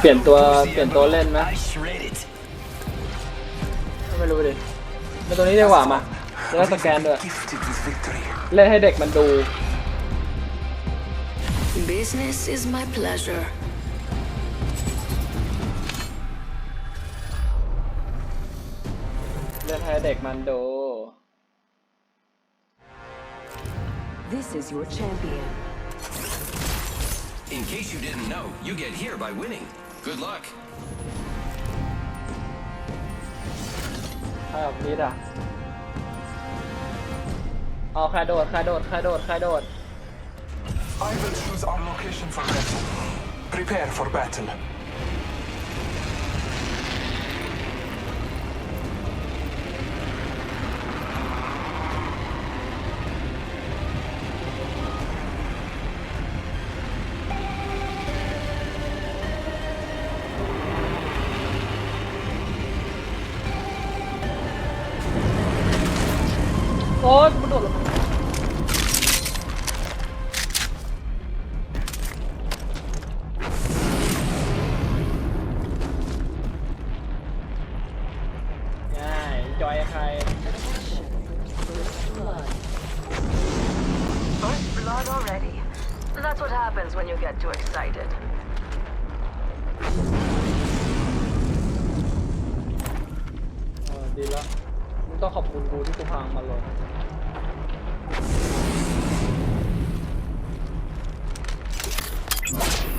เปลี่ยนตัวเปลี่ยนตัวเล่นไหม I shred it. ไม่รู้ดิเป็นตัวนี้ดีกว่ามาจะได้สแกนด้วย Gifted with victory. เล่นให้เด็กมันดู Business is my pleasure. เล่นให้เด็กมันดู This is your champion. In case you didn't know, you get here by winning. Good luck. ใครออกพีดอะเอาใครโดดใครโดดใครโดดใครโดด I will choose our location for battle. Prepare for battle. โอ๊ยมันโดดลงมาง่ายจอยใคร Blood. First blood already. That's what happens when you get too excited. เออดีแล้วมึง ต้องขอบคุณกูที่กูพังมาเลย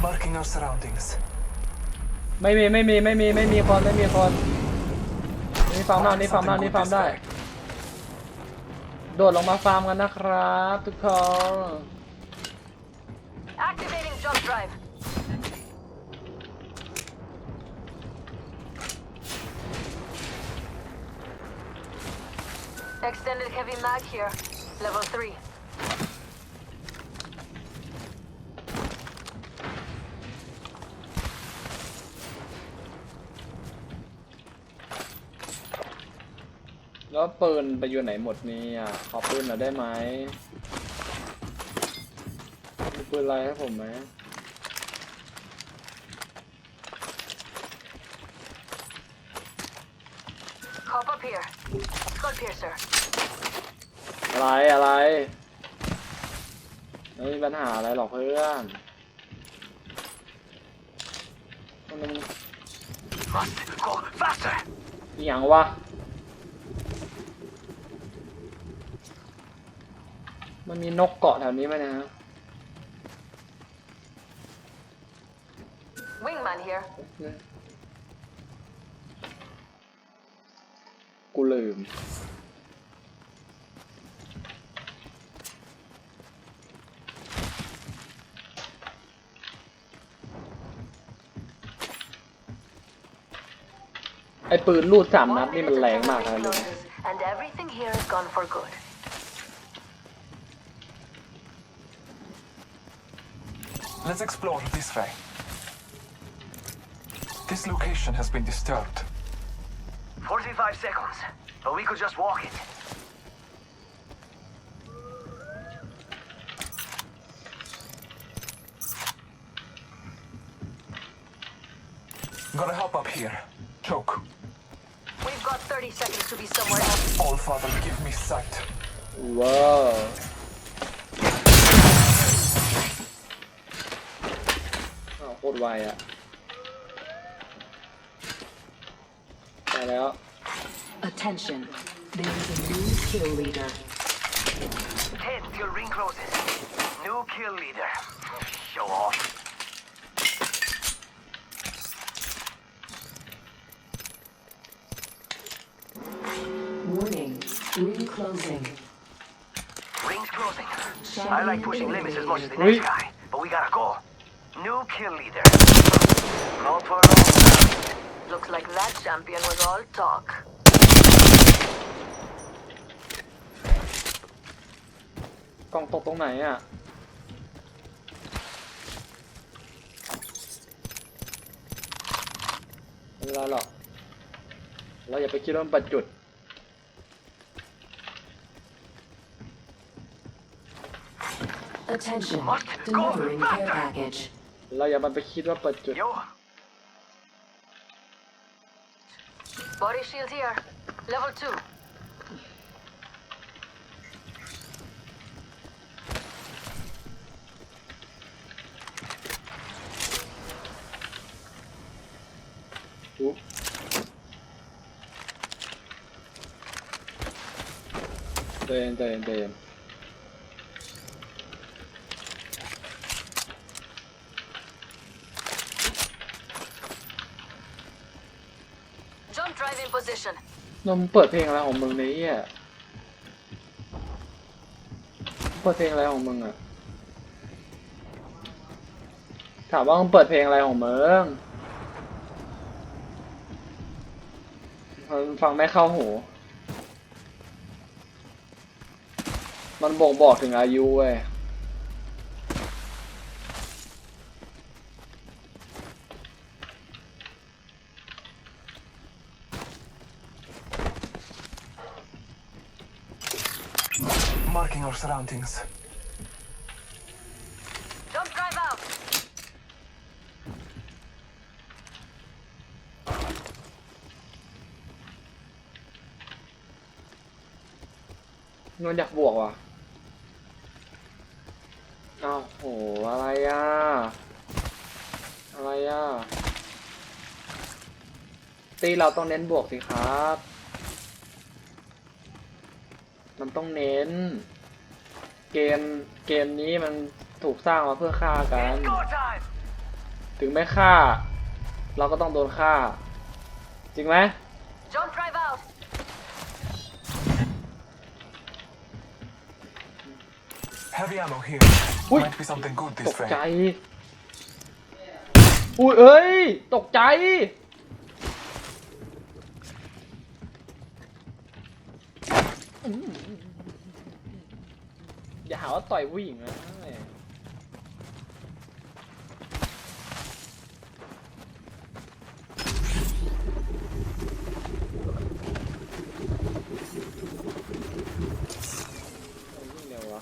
Marking our surroundings. ไม่มีไม่มีไม่มีไม่มีคนไม่มีคนนี่ฟาร์มได้นี่ฟาร์มได้นี่ฟาร์มได้ โดดลงมาฟาร์มกันนะครับ ทุกคน Activating jump drive. Extended heavy mag here. Level 3. แล้วปืนไปอยู่ไหนหมดเนี่ยขอปืนหน่อยได้ไหมมีปืนอะไรให้ผมไหม Hop up here. Skull piercer. อะไรอะไรไม่มีปัญหาอะไรหรอกเพื่อนมัน Must go faster. อหย่างวะมันมีนกเกาะแถวนี้ไหมนะ Wingman here. กูลืม ไอ้ปืนลูดสามนัด One นี่มัน minute แรง until มาก the นะ ring ลุง closes, and everything here is gone for good. Let's explore this way. This location has been disturbed. 45 seconds, but we could just walk it. Gotta hop up here. Choke. We've got 30 seconds to be somewhere else. All father, give me sight. ว้าวอ้าวโคตรไวอะไปแล้ว Attention. There is a new kill leader. 10 till ring closes. New kill leader. Show off. Ring closing. Rings closing. I like pushing limits as much as the Wait. next guy, but we gotta go. New kill leader. Not for long. Looks like that champion was all talk. กล่องตกตรงไหนอะไม่เป็นไรหรอก เราอย่าไปคิดว่ามันปัดจุด Attention. Delivering care package. เราอย่ามันไปคิดว่าเปิดจุด Body shield here. Level 2. Damn, damn, damn. Position. นมเปิดเพลงอะไรของมึงเนี่ยเหี้ยเปิดเพลงอะไรของมึงอะถามว่ามึงเปิดเพลงอะไรของมึงมันฟังไม่เข้าหู มันบ่งบอกถึงอายุเว้ย Marking our surroundings. Jump drive out. นนอยากบวกว่ะอ้าวโห อะไรอะ อะไรอะ ตีเราต้องเน้นบวกสิครับ มันต้องเน้น เกมเกมนี้มันถูกสร้างมาเพื่อฆ่ากัน Go time! ถึงไม่ฆ่า เราก็ต้องโดนฆ่า จริงไหม Jump drive out. Heavy ammo here. Ui. Might be something good ต this กใจ way. อุ้ยเอ้ย ตกใจอ ย่าหาว่าต่อยผู้หญิงนะวิ่งเร็ววะ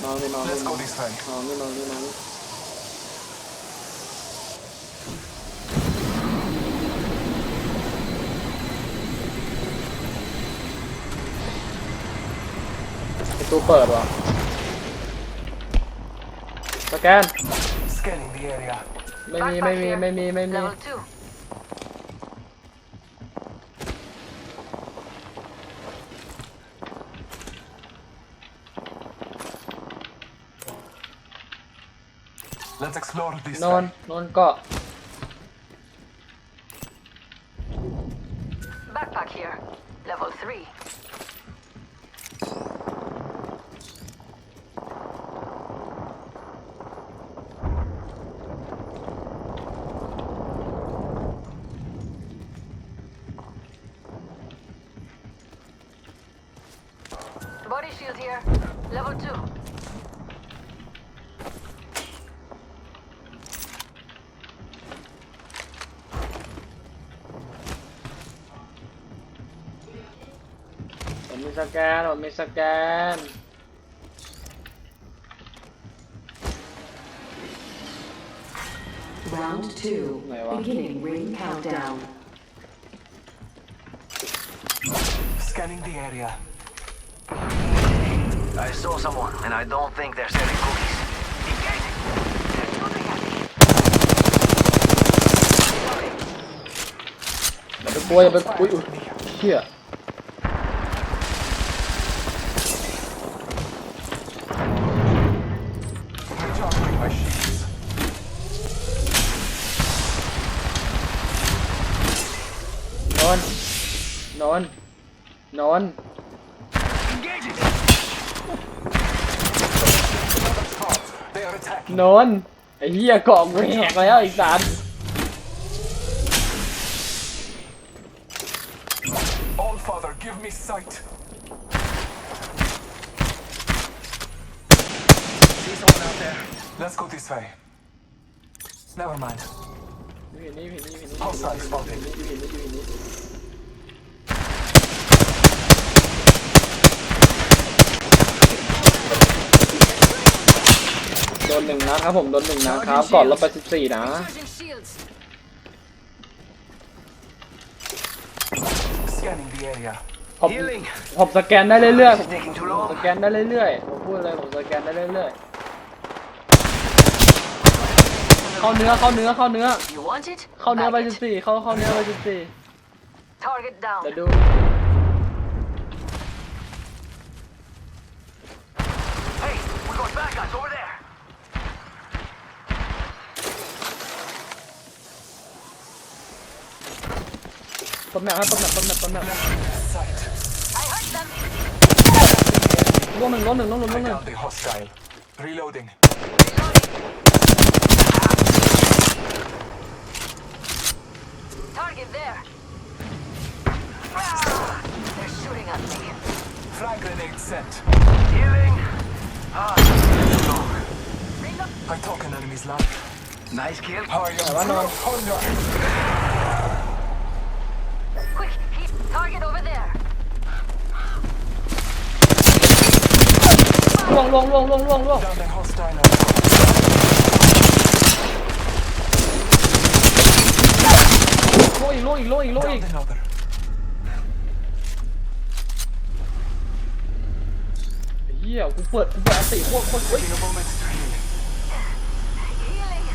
เมาเลยเมาเลย Let's go this way. เมาเลยเมาเลยเมาเลยประ ตูเปิดว่ะสแกน Scanning the area. ไม่มี Backpack ไม่มี here. ไม่มี ไม่มี Level 2. Let's explore this นน way. นนเกาะ Backpack here. Level 3. แกนผมมีสแกน Round two. Này quá. Beginning ring countdown. Scanning the area. I saw someone, and I don't think they're selling cookies. Engaging! They're shooting at me. อย่าไปกลัวอย่าไปอุ้ยอุ้ยเชี่ย นนนน Engaging! Thought they are attacking. นนไอ้เหี้ยเกาะกูแหกแล้วไอ้สัน All Father, give me sight. See someone out there? โดนหนึ่งนะครับผมโดนหนึ่งนะครับก่อนลบไปสิบสี่นะผมผมสแกนได้เรื่อย This ๆผผมสแกนได้เรื่อยๆ ผมพูดเลยผมสแกนได้เรื่อยๆ เข้าเนื้อเข้าเนื้อเข้าเนื้อเข้าเนื้อไปสิบสี่เข้าเข้าเนื้อไปสิบสี่เดี๋ยวดู Hey, we got bad guys. ต้นแมปให้ต้นแมปต้นแมปต้นแมป Sight. I heard them. ล่วงหนึ่งล่วงหนึ่งล่วงหนึ่งล่ว I งหนึ่ง down the hostile. Reloading. Target there. Ah, they're shooting at me. Frag ล่วงล่วงล่วงล่วงล่วงล่วง Down the hostile. ล่วงอีกล่วงอีกล่วงอีกล่วงอีก Down another. เฮียกูเปิดกูเปิดอันติโคตรโคตรเฮ้ย Taking a moment to heal. Healing.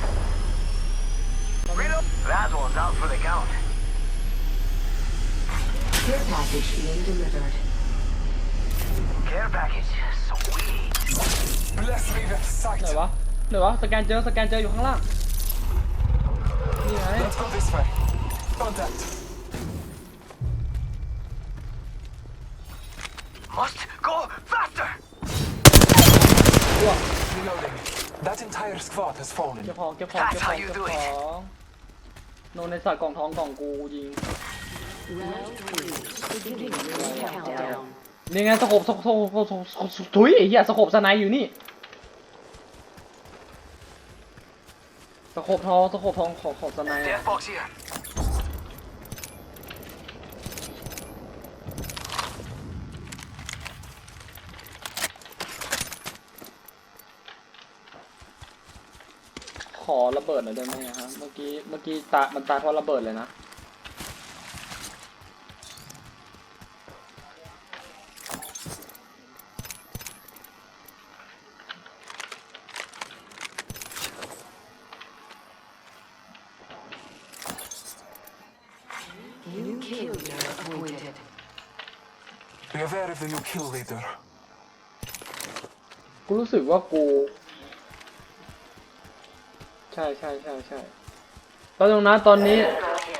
Reload. That one's out for the count. Care package being delivered. Care package. Sweet. Bless me with ไหน sight. วะไหนวะสแกนเจอสแกนเจออยู่ข้างล่างนี่ไง Let's go this way. Contact. Must go faster. ล่วง Reloading. That entire squad has fallen. เก็บของเก็บของเก็บของเก็บของโนนในสัตว์กล่องทองกล่องกูยิง นี่ไงสโคบสโคบสโคบสโคบสโคบถุยไอ้เหี้ยสโคบสไนอยู่นี่สโคบทองสโคบทองของของสไนอะขอระเบิดหน่อยได้ไหมอะฮะเมื่อกี้เมื่อกี้ตามันตาเพราะระเบิดเลยนะ kill leader. กูรู้สึกว่ากู ใช่ใช่ใช่ใช่ตอนนั้นตอนนี้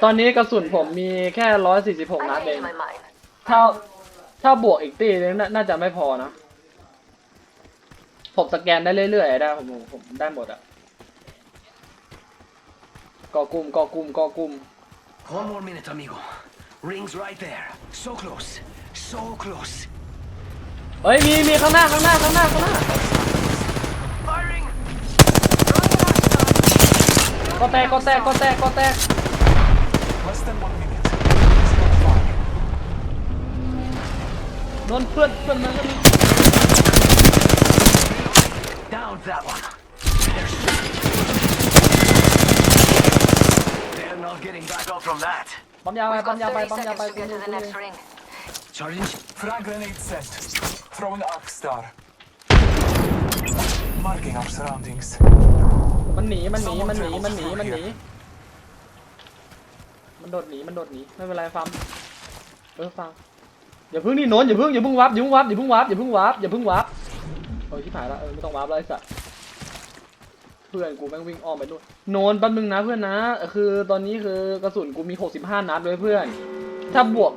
ตอนนี้กระสุนผมมีแค่ร้อยสี่สิบหก I นัดเอ changed ง my mind. ถ้าถ้าบวกอีกตีนึงน่าน่าจะไม่พอนะ ผมสแกนได้เรื่อยๆได้ผมผมผมได้หมดอะกอกลุ่มกอกลุ่มกอกลุ่ม One more minute, amigo. Rings right there. So close. So close. เฮ้ยมีมีข้างหน้าข้างหน้าข้างหน้าข้างหน้า Firing. ก็แตกก็แตกก็แตกก็แตก Less than one minute. It's not far. นนเพื่อนเพื่อนมันก็มี Down that one. They're not getting back up from that. ปั๊มยาไป We've ปั๊ม got ยาไป 30ปั๊มยา seconds ไป to get to the next ring. Charging. Frag grenade sent. Throwing arc star. Marking our surroundings. มันหนีมันหนีมันหนีมันหนีมันหนีมันโดดหนีมันโดดหนีไม่เป็นไรฟัมเออฟังอย่าเพิ่งนี่โนนอย่าเพิ่งอย่าเพิ่งวับอย่าเพิ่งวับอย่าเพิ่งวับอย่าเพิ่งวับอย่าเพิ่งวับโอ้ยที่ผ่านละเออไม่ต้องวับแล้วไอ้สัสเพื่อนกูแม่งวิ่งอ้อมไปนู่นโนนแป๊บนึงนะเพื่อนนะเออคือตอนนี้คือกระสุนกูมี 65 นัดด้วยเพื่อน ถ้าบวก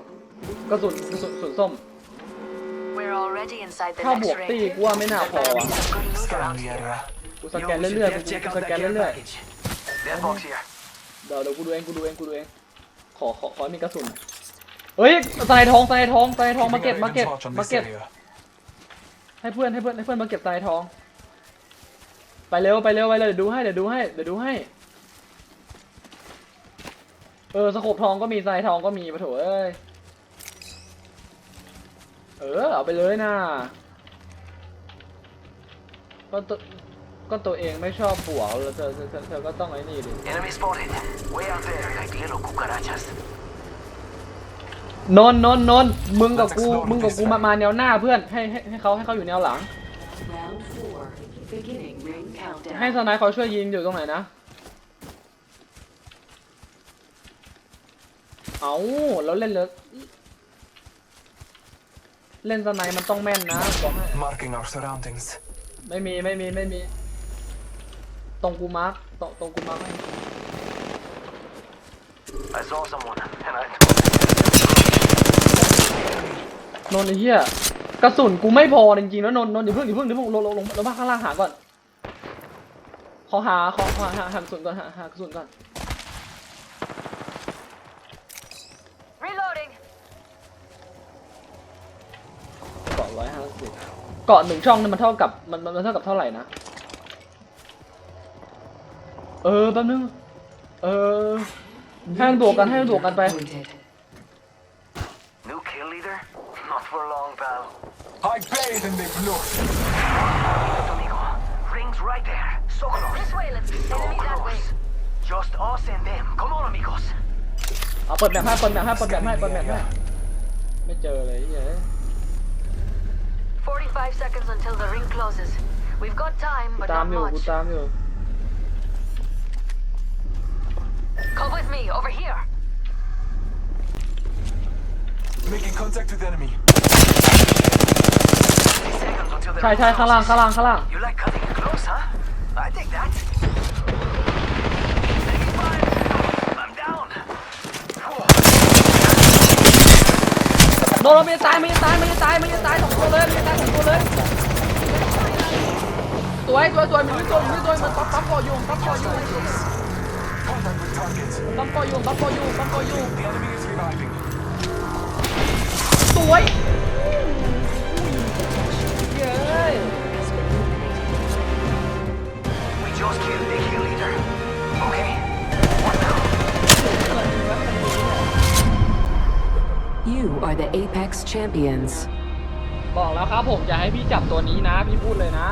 กระสุนกระสุนกระสุนส้ม We're already inside the ถ้าบว next กตี ring. กูว่าไม่น่าพอ Better ว่ะ be some good loot Scanning around the here. area. กูสแกนเรื่อยๆกู check กู out ส the แกน care เรื่อย package. Death box here. ๆ เดี๋ยวเดี๋ยวกูดูเองกูดูเองกูดูเอง ขอขอขอมีกระสุนเฮ้ยสไนทองสไนทองสไนทองมาเก็บ Keeping มา a เก็บ raven torch on มา this เก็บ area. ให้เพื่อนให้เพื่อนให้เพื่อนมาเก็บสไนทอง ไปเร็วไปเร็วไปเร็วเดี๋ยวดูให้เดี๋ยวดูให้เดี๋ยวดูให้ เออสโคบทองก็มีสไนทองก็มีปะโถเอ้ย เออเอาไปเลยนะก็ตัวก็ตัวเองไม่ชอบบวกแล้วเธอเธอเธอเธอก็ต้องไอ้นี่ดิ Enemy spotted. Way out there, like little cucarachas. นนท์นนท์นนท์มึงกับกูมึงกับกูมามาแนวหน้าเพื่อนให้ให้ให้เขาให้เขาอยู่แนวหลัง Round four. Beginning ring countdown. ให้สไนายเขาช่วยยิงอยู่ตรงไหนนะ เอาแล้วเล่นเลย เล่นสไนายมันต้องแม่นนะบอกให้ Marking our surroundings. ไม่มีไม่มีไม่มี ตรงกูมาร์กตรงตรงกูมาร์กให้ I saw someone, and I นนท์ไอ้เหี้ยกระสุนกูไม่พอจริงๆแล้วนนท์นนท์อย่าเพิ่งอย่าเพิ่งอย่าเพิ่งลงลงลงลงมาข้างล่างหาก่อนขอหาขอหาหาหากระสุนก่อนหาหากระสุนก่อน ร้อยห้าสิบเกาะหนึ่งช่องนี่มันเท่ากับมันมันมันเท่ากับเท่าไหร่นะ เออแป๊บนึง เออ ให้มันบวกกันให้มันบวกกันไป Appointed. New kill leader? Not for long, pal. I bathe in their blood. Amigo, rings right there. So close. This way, let's So enemy that way. close. Just us and them. Come on, amigos. เอาเปิดแบบให้เปิดแบบให้เปิดแบบให้เปิดแบบให้ไม่เจอเลยเฮ้ย 45 seconds until the ring closes. We've got time, กู but ตาม not อยู่กู much. ตามอยู่ Come with me, over here. Making contact with enemy. 30 seconds until the ใช่ใช่ข้างล่างข้างล่างข้างล่าง You like cutting it close, huh? I take that. โดนมันจะตายไมันจะตายไมันจะตายไมันจะตายสองตัวเลยไมันจะตายสองตัวเลยสวยสวยสวยมันไม่ตัวมันไม่ตัวมันปั๊บปั๊บก่ออยู่ปั๊บก่ออยู่ปั๊บก่ออยู่ปั๊บก่ออยู่ปั๊บก่ออยู่ The enemy is reviving. สวยเย้ You are the Apex champions. บอกแล้วครับผมอย่าให้พี่จับตัวนี้นะ พี่พูดเลยนะ